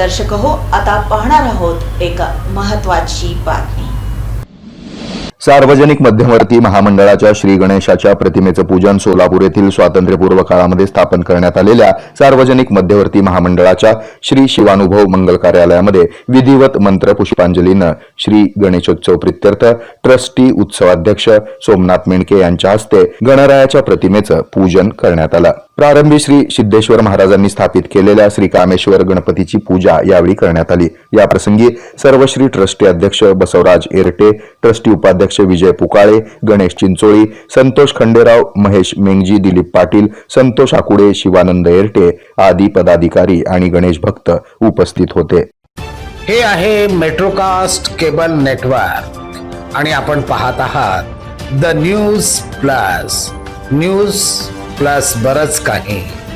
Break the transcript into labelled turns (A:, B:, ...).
A: दर्शक हो आता पाहणार आहोत एक महत्वाची बातमी.
B: सार्वजनिक मध्यवर्ती महामंडळाच्या श्री गणेशाच्या प्रतिमेचं पूजन सोलापूर येथील स्वातंत्र्यपूर्व काळामध्ये स्थापन करण्यात आलेल्या सार्वजनिक मध्यवर्ती महामंडळाच्या श्री शिवानुभव मंगल कार्यालयामध्ये विधिवत मंत्र पुष्पांजलीनं श्री गणेशोत्सव प्रित्यर्थ ट्रस्टी उत्सवाध्यक्ष सोमनाथ मेंडके यांच्या हस्ते गणरायाच्या प्रतिमेचं पूजन करण्यात आलं. प्रारंभी श्री सिद्धेश्वर महाराजांनी स्थापित केलेल्या श्री कामेश्वर गणपतीची पूजा यावेळी करण्यात आली. या प्रसंगी सर्व श्री ट्रस्टी अध्यक्ष बसवराज एरटे ट्रस्टी उपाध्यक्ष विजय पुकाळे गणेश चिंचोळी संतोष खंडेराव महेश मेंगजी दिलीप पाटील संतोष आकुडे शिवानंद एरटे आदी पदाधिकारी आणि गणेश भक्त उपस्थित होते.
C: हे आहे मेट्रोकास्ट केबल नेटवर्क आणि आपण पाहत आहात the news plus. News plus बरंच काही.